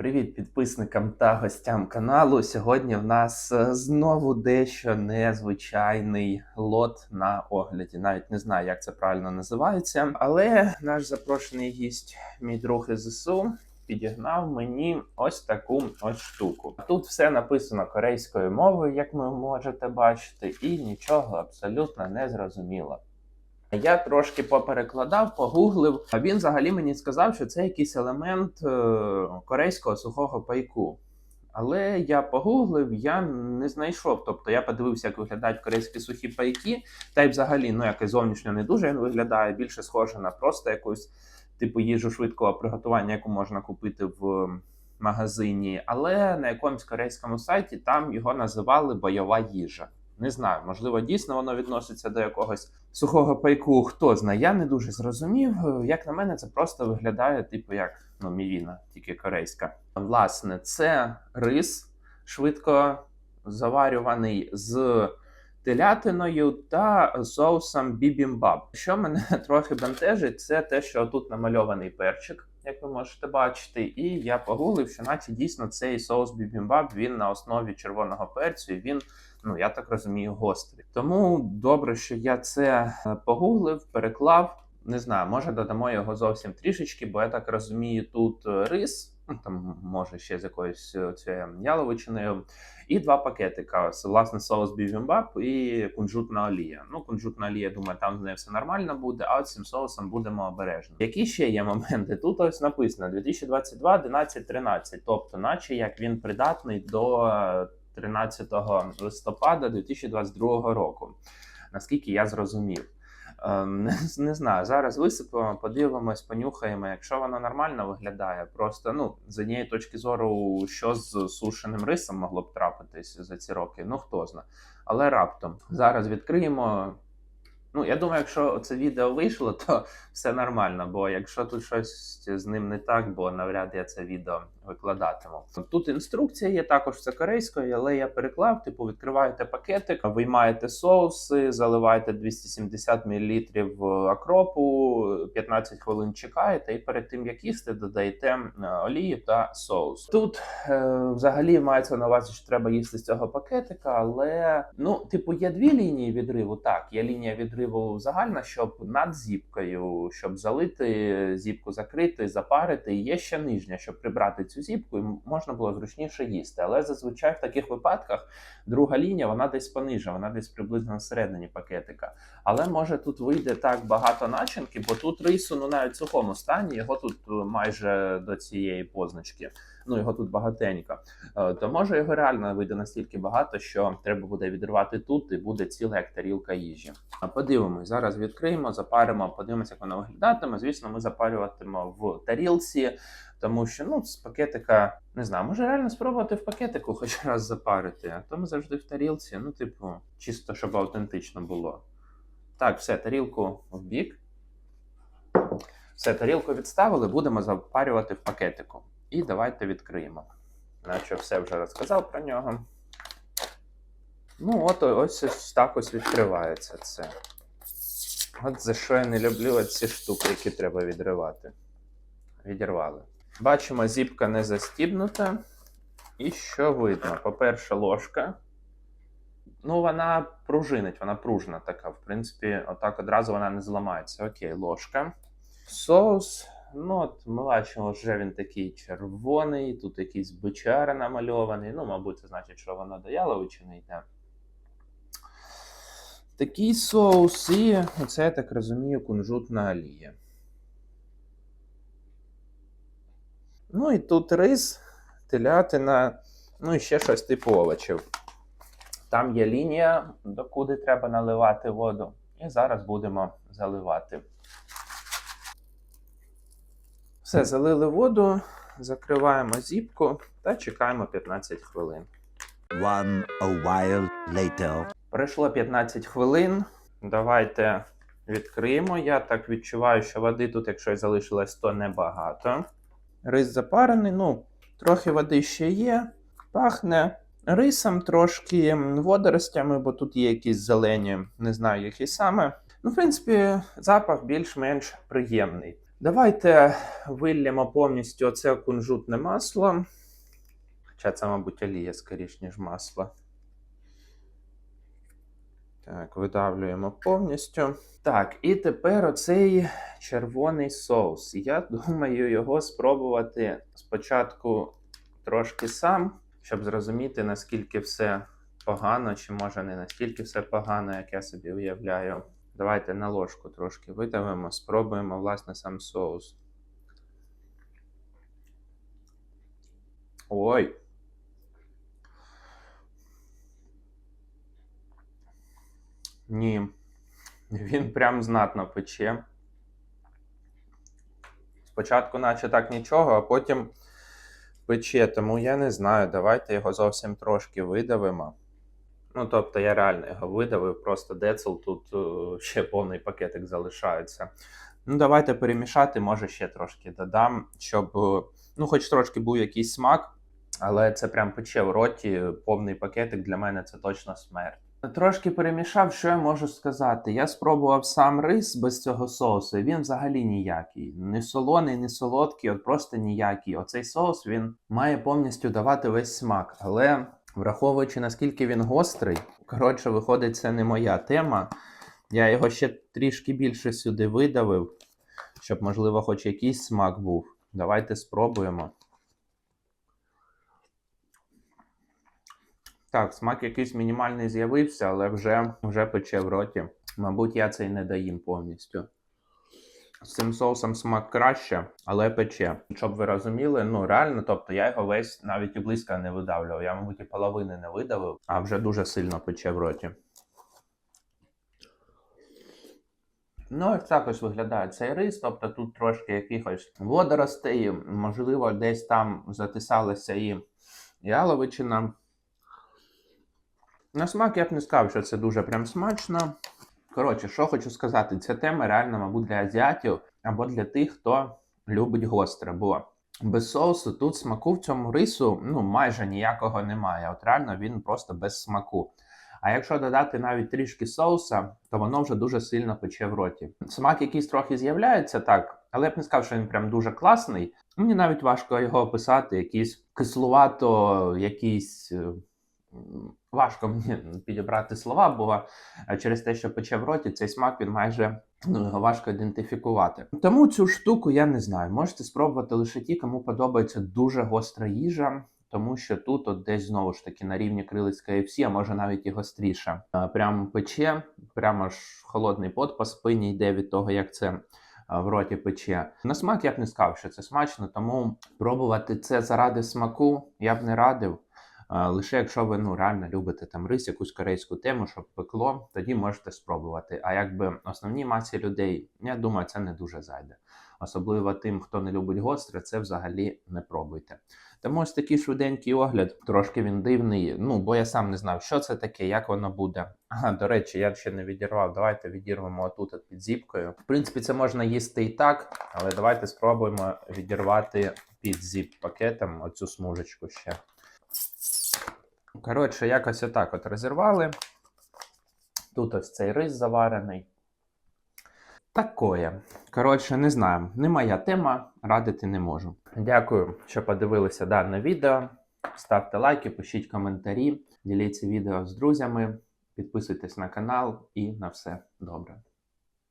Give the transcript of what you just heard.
Привіт підписникам та гостям каналу. Сьогодні в нас е, знову дещо незвичайний лот на огляді. Навіть не знаю, як це правильно називається. Але наш запрошений гість, мій друг ЗСУ, підігнав мені ось таку ось штуку. Тут все написано корейською мовою, як ви можете бачити, і нічого абсолютно не зрозуміло. Я трошки поперекладав, погуглив. А він взагалі мені сказав, що це якийсь елемент е, корейського сухого пайку. Але я погуглив, я не знайшов. Тобто я подивився, як виглядають корейські сухі пайки, та й взагалі, ну якось зовнішньо не дуже він виглядає, більше схоже на просто якусь типу їжу швидкого приготування, яку можна купити в магазині. Але на якомусь корейському сайті там його називали бойова їжа. Не знаю, можливо, дійсно воно відноситься до якогось сухого пайку. Хто знає, я не дуже зрозумів. Як на мене, це просто виглядає, типу, як ну, мівіна, тільки корейська. Власне, це рис швидко заварюваний з телятиною та соусом бібімбаб. Що мене трохи бентежить, це те, що тут намальований перчик. Як ви можете бачити, і я погуглив, що наче дійсно цей соус бібімбаб він на основі червоного перцю. і Він ну я так розумію, гострий. Тому добре, що я це е, погуглив, переклав. Не знаю, може додамо його зовсім трішечки, бо я так розумію, тут е, рис, ну там може ще з якоюсь е, цією яловичиною, і два пакетика. Власне, соус бівімбап і кунжутна олія. Ну, кунжутна олія, думаю, там з нею все нормально буде, а от цим соусом будемо обережні. Які ще є моменти? Тут ось написано 2022 11 13 тобто, наче як він придатний до 13 листопада 2022 року, наскільки я зрозумів. Не, не знаю, зараз висипемо, подивимось, понюхаємо. Якщо воно нормально виглядає, просто ну з однієї точки зору, що з сушеним рисом могло б трапитись за ці роки, ну хто зна. Але раптом зараз відкриємо. Ну, я думаю, якщо це відео вийшло, то все нормально. Бо якщо тут щось з ним не так, бо навряд я це відео викладатиму. Тут інструкція є також це корейською, але я переклав: типу, відкриваєте пакетик, виймаєте соуси, заливаєте 270 мл акропу, 15 хвилин чекаєте, і перед тим як їсти, додаєте олію та соус. Тут е, взагалі мається на увазі, що треба їсти з цього пакетика, але ну, типу, є дві лінії відриву. Так, є лінія відриву загальна, щоб над зіпкою, щоб залити зіпку, закрити, запарити. І є ще нижня, щоб прибрати цю зіпку, і можна було зручніше їсти. Але зазвичай в таких випадках друга лінія вона десь пониже, вона десь приблизно всередині пакетика. Але може тут вийде так багато начинки, бо тут рису ну навіть в сухому стані його тут майже до цієї позначки. Ну його тут багатенько. То може його реально вийде настільки багато, що треба буде відривати тут, і буде ціла як тарілка їжі. Подивимось, зараз відкриємо, запаримо, подивимося, як воно виглядатиме. Звісно, ми запарюватимемо в тарілці. Тому що ну з пакетика не знаю, може реально спробувати в пакетику хоч раз запарити, а то ми завжди в тарілці. Ну, типу, чисто щоб автентично було. Так, все, тарілку в бік. Все, тарілку відставили, будемо запарювати в пакетику. І давайте відкриємо. Наче все вже розказав про нього. Ну, от ось ось так ось відкривається це. От за що я не люблю ці штуки, які треба відривати. Відірвали. Бачимо, зіпка не застібнута. І що видно? По-перше, ложка. Ну, вона пружинить, вона пружна така. В принципі, отак одразу вона не зламається. Окей, ложка. Соус. Ну, от ми бачимо, вже він такий червоний, тут якийсь бичара намальований. Ну, мабуть, це значить, що воно до яловичини йде. Такий соус, і це, я так розумію, кунжутна олія. Ну і тут рис, телятина, ну і ще щось типу овочів. Там є лінія, докуди треба наливати воду. І зараз будемо заливати. Все, залили воду, закриваємо зіпку та чекаємо 15 хвилин. One a while later. Пройшло 15 хвилин. Давайте відкриємо. Я так відчуваю, що води тут, якщо залишилось, то небагато. Рис запарений, ну, трохи води ще є, пахне рисом, трошки водоростями, бо тут є якісь зелені, не знаю, які саме. Ну, в принципі, запах більш-менш приємний. Давайте виллємо повністю оце кунжутне масло. Хоча це, мабуть, олія скоріш, ніж масло. Так, видавлюємо повністю. Так, і тепер оцей червоний соус. Я думаю його спробувати спочатку трошки сам, щоб зрозуміти, наскільки все погано, чи може не настільки все погано, як я собі уявляю. Давайте на ложку трошки видавимо, спробуємо, власне, сам соус. Ой. Ні. Він прям знатно пече. Спочатку, наче так нічого, а потім пече, тому я не знаю. Давайте його зовсім трошки видавимо. Ну, тобто я реально його видавив, просто децл тут е, ще повний пакетик залишається. Ну, давайте перемішати, може ще трошки додам, щоб, е, ну, хоч трошки був якийсь смак, але це прям пече в роті. Повний пакетик для мене це точно смерть. Трошки перемішав, що я можу сказати. Я спробував сам рис без цього соусу, і він взагалі ніякий. Не солоний, не солодкий, от просто ніякий. Оцей соус він має повністю давати весь смак. Але враховуючи наскільки він гострий, коротше, виходить, це не моя тема. Я його ще трішки більше сюди видавив, щоб, можливо, хоч якийсь смак був. Давайте спробуємо. Так, смак якийсь мінімальний з'явився, але вже, вже пече в роті. Мабуть, я цей не доїм повністю. З цим соусом смак краще, але пече. Щоб ви розуміли, ну реально, тобто я його весь навіть і близько не видавлював. Я, мабуть, і половини не видавив, а вже дуже сильно пече в роті. Ну, ось так ось виглядає цей рис, тобто тут трошки якихось водоростей, можливо, десь там затисалася і яловичина. На смак я б не сказав, що це дуже прям смачно. Коротше, що хочу сказати, ця тема реально, мабуть, для азіатів або для тих, хто любить гостре. Бо без соусу тут смаку в цьому рису ну, майже ніякого немає. От реально він просто без смаку. А якщо додати навіть трішки соуса, то воно вже дуже сильно пече в роті. Смак якийсь трохи з'являється так, але я б не сказав, що він прям дуже класний. Мені навіть важко його описати, якийсь кислувато, якийсь. Важко мені підібрати слова, бо е, через те, що пече в роті, цей смак він майже ну, важко ідентифікувати. Тому цю штуку я не знаю. Можете спробувати лише ті, кому подобається дуже гостра їжа, тому що тут от десь знову ж таки на рівні крилиць KFC, а може навіть і гостріше. Е, Прямо пече, прямо ж холодний пот по спині йде від того, як це е, в роті пече. На смак я б не сказав, що це смачно, тому пробувати це заради смаку я б не радив. А, Лише якщо ви ну реально любите там рис, якусь корейську тему, щоб пекло, тоді можете спробувати. А якби основній масі людей, я думаю, це не дуже зайде. Особливо тим, хто не любить гостре, це взагалі не пробуйте. Тому ось такий швиденький огляд, трошки він дивний. Ну бо я сам не знав, що це таке, як воно буде. Ага, до речі, я ще не відірвав. Давайте відірвемо отут от під зіпкою. В принципі, це можна їсти і так, але давайте спробуємо відірвати під зіп пакетом оцю смужечку ще. Коротше, якось отак от розірвали. Тут ось цей рис заварений. Такое. Коротше, не знаю. Не моя тема, радити не можу. Дякую, що подивилися дане відео. Ставте лайки, пишіть коментарі, діліться відео з друзями, підписуйтесь на канал і на все добре.